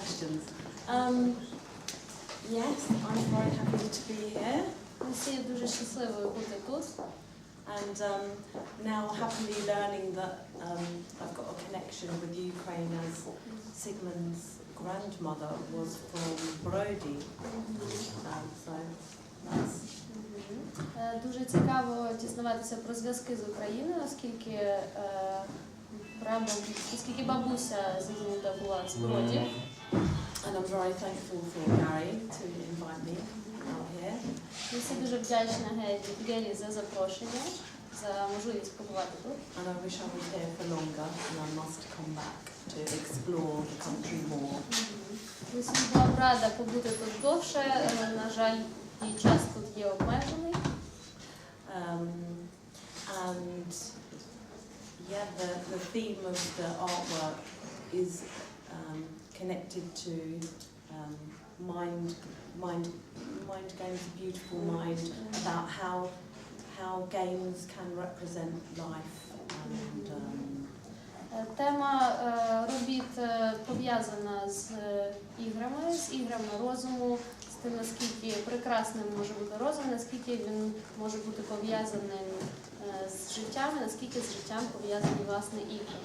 questions. Um, yes, I'm very happy to be here. Усі дуже щасливою бути тут. And um, now happily learning that um, I've got a connection with Ukraine as Sigmund's grandmother was from Brody. Um, so that's Е, Дуже цікаво дізнаватися про зв'язки з Україною, оскільки е, прабаб- оскільки бабуся Зігмунда була з Бродів. and I'm very thankful for Gary to invite me out here. Ми всі дуже вдячні Гелі- Гелі за запрошення, за можливість побувати тут. And I wish I was here for longer and I must come back to explore the country more. Усім була б рада побути тут довше. е, На жаль, її час тут є обмежений. Um, and yeah, the, the theme of the artwork is um, connected to um, mind, mind, mind games, a beautiful mind about how how games can represent life and um, Е, Тема е, робіт е, пов'язана з іграми, з іграми розуму, з тим, наскільки прекрасним може бути розум, наскільки він може бути пов'язаним з життям, наскільки з життям пов'язані власне ігри.